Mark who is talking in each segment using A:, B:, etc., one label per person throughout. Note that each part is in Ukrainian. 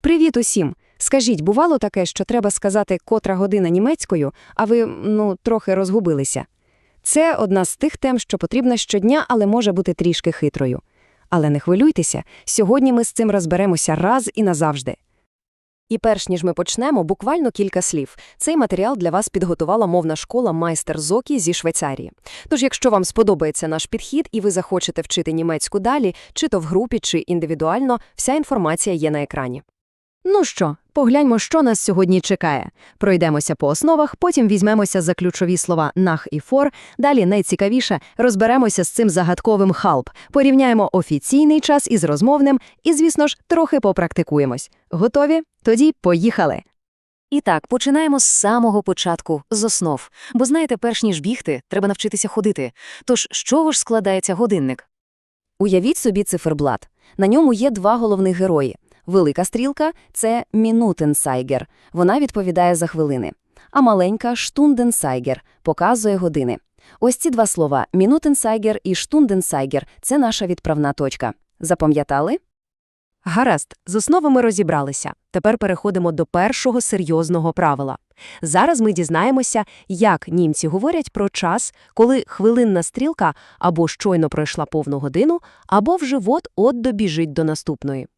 A: Привіт усім! Скажіть, бувало таке, що треба сказати котра година німецькою, а ви, ну, трохи розгубилися? Це одна з тих тем, що потрібна щодня, але може бути трішки хитрою. Але не хвилюйтеся, сьогодні ми з цим розберемося раз і назавжди. І перш ніж ми почнемо, буквально кілька слів. Цей матеріал для вас підготувала мовна школа майстер Зокі зі Швейцарії. Тож, якщо вам сподобається наш підхід і ви захочете вчити німецьку далі, чи то в групі, чи індивідуально, вся інформація є на екрані. Ну що, погляньмо, що нас сьогодні чекає. Пройдемося по основах, потім візьмемося за ключові слова «нах» і «фор», далі найцікавіше розберемося з цим загадковим «халп», порівняємо офіційний час із розмовним і, звісно ж, трохи попрактикуємось. Готові? Тоді поїхали!
B: І так, починаємо з самого початку, з основ. Бо знаєте, перш ніж бігти, треба навчитися ходити. Тож, з чого ж складається годинник?
A: Уявіть собі циферблат. На ньому є два головних герої. Велика стрілка – це мінутенсайгер, вона відповідає за хвилини. А маленька штунденсайгер показує години. Ось ці два слова мінутенсайгер і штунденсайгер – це наша відправна точка. Запам'ятали?
C: Гаразд, з основами розібралися. Тепер переходимо до першого серйозного правила. Зараз ми дізнаємося, як німці говорять про час, коли хвилинна стрілка або щойно пройшла повну годину, або вже от-от добіжить до наступної.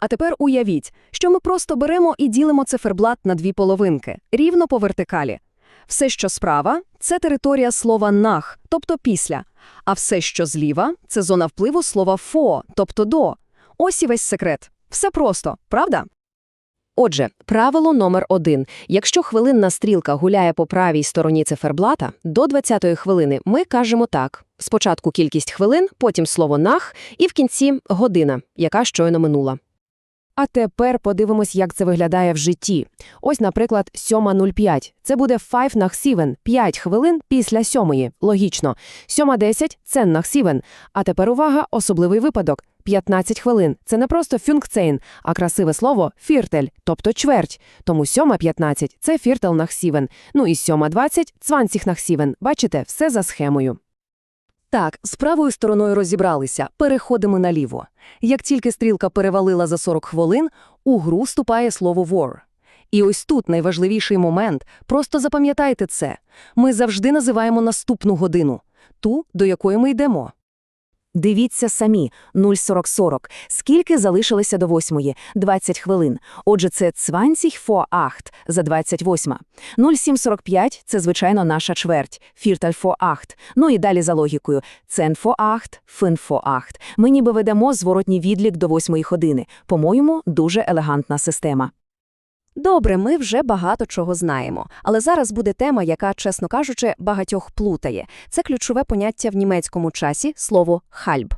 A: А тепер уявіть, що ми просто беремо і ділимо циферблат на дві половинки, рівно по вертикалі. Все, що справа – це територія слова «нах», тобто «після», а все, що зліва – це зона впливу слова «фо», тобто «до». Ось і весь секрет. Все просто, правда?
C: Отже, правило номер один. Якщо хвилинна стрілка гуляє по правій стороні циферблата, до 20-ї хвилини ми кажемо так. Спочатку кількість хвилин, потім слово «нах» і в кінці – година, яка щойно минула. А тепер подивимось, як це виглядає в житті. Ось, наприклад, 7.05. Це буде 5 nach 7, 5 хвилин після сьомої. Логічно. 7.10 – це nach 7. А тепер увага, особливий випадок. 15 хвилин. Це не просто фюнкцейн, а красиве слово фіртель, тобто чверть. Тому 7.15 – це фіртел nach 7. Ну і 7.20 – 20 nach 7. Бачите, все за схемою.
A: Так, з правою стороною розібралися, переходимо наліво. Як тільки стрілка перевалила за 40 хвилин, у гру вступає слово «war». І ось тут найважливіший момент, просто запам'ятайте це. Ми завжди називаємо наступну годину, ту, до якої ми йдемо.
B: Дивіться самі, 0,40-40. Скільки залишилося до восьмої? 20 хвилин. Отже, це 20 vor 8 за 28. 0,745 – це, звичайно, наша чверть. Viertel vor 8. Ну і далі за логікою. 10 vor 8, 5 vor 8. Ми ніби ведемо зворотній відлік до восьмої години. По-моєму, дуже елегантна система.
A: Добре, ми вже багато чого знаємо, але зараз буде тема, яка, чесно кажучи, багатьох плутає. Це ключове поняття в німецькому часі – слово «хальб».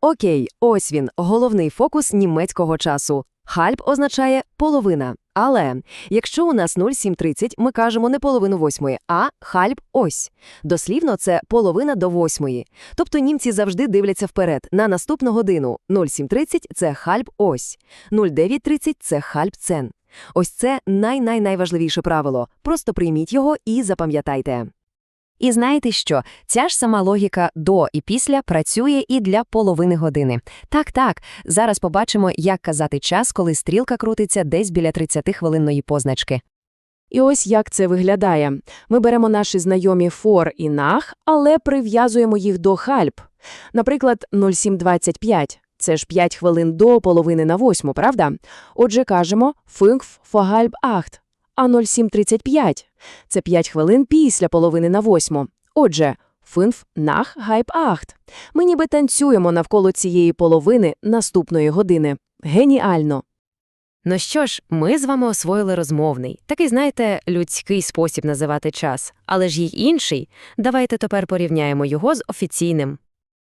A: Окей, ось він, головний фокус німецького часу. «Хальб» означає «половина». Але якщо у нас 07.30, ми кажемо не половину восьмої, а «хальб» ось. Дослівно це половина до восьмої. Тобто німці завжди дивляться вперед, на наступну годину. 07.30 – це «хальб» ось. 09.30 – це «хальб цен». Ось це най-най-найважливіше правило. Просто прийміть його і запам'ятайте. І знаєте що? Ця ж сама логіка «до» і «після» працює і для половини години. Так-так, зараз побачимо, як казати час, коли стрілка крутиться десь біля 30-хвилинної позначки.
C: І ось як це виглядає. Ми беремо наші знайомі «фор» і «нах», але прив'язуємо їх до «хальб». Наприклад, 0725. Це ж 5 хвилин до половини на восьму, правда? Отже, кажемо «фünf vor halb acht», а 0735 – це 5 хвилин після половини на восьму. Отже, «fünf nach halb acht». Ми ніби танцюємо навколо цієї половини наступної години. Геніально!
D: Ну що ж, ми з вами освоїли розмовний, такий, знаєте, людський спосіб називати час, але ж є інший. Давайте тепер порівняємо його з офіційним.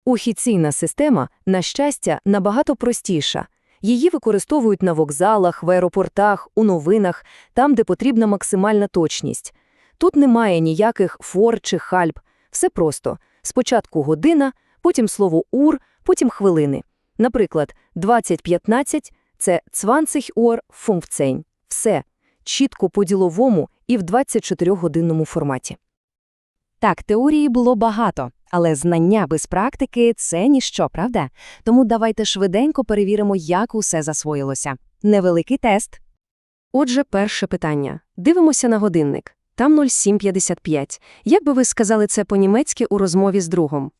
A: Офіційна система, на щастя, набагато простіша. Її використовують на вокзалах, в аеропортах, у новинах, там, де потрібна максимальна точність. Тут немає ніяких фор чи хальб. Все просто. Спочатку година, потім слово ур, потім хвилини. Наприклад, 20.15 – це 20 Uhr 15. Все. Чітко по-діловому і в 24-годинному форматі. Так, теорії було багато, але знання без практики – це ніщо, правда? Тому давайте швиденько перевіримо, як усе засвоїлося. Невеликий тест.
C: Отже, перше питання. Дивимося на годинник. Там 07.55. Як би ви сказали це по-німецьки у розмові з другом?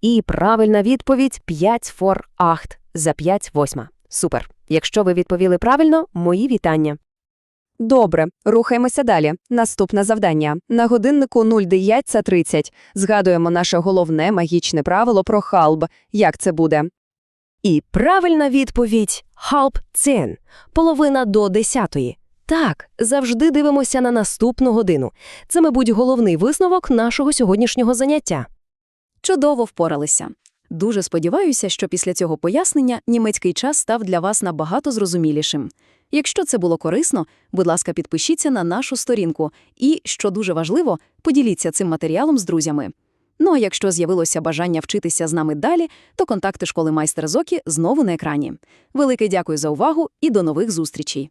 C: І правильна відповідь 5 for 8 за 5 восьма. Супер. Якщо ви відповіли правильно, мої вітання.
A: Добре, рухаємося далі. Наступне завдання. На годиннику 09.30. Згадуємо наше головне магічне правило про халб. Як це буде?
C: І правильна відповідь – halb zehn. Половина до десятої. Так, завжди дивимося на наступну годину. Це, мабуть, головний висновок нашого сьогоднішнього заняття.
E: Чудово впоралися. Дуже сподіваюся, що після цього пояснення німецький час став для вас набагато зрозумілішим. Якщо це було корисно, будь ласка, підпишіться на нашу сторінку і, що дуже важливо, поділіться цим матеріалом з друзями. Ну а якщо з'явилося бажання вчитися з нами далі, то контакти школи майстер Зокі знову на екрані. Велике дякую за увагу і до нових зустрічей!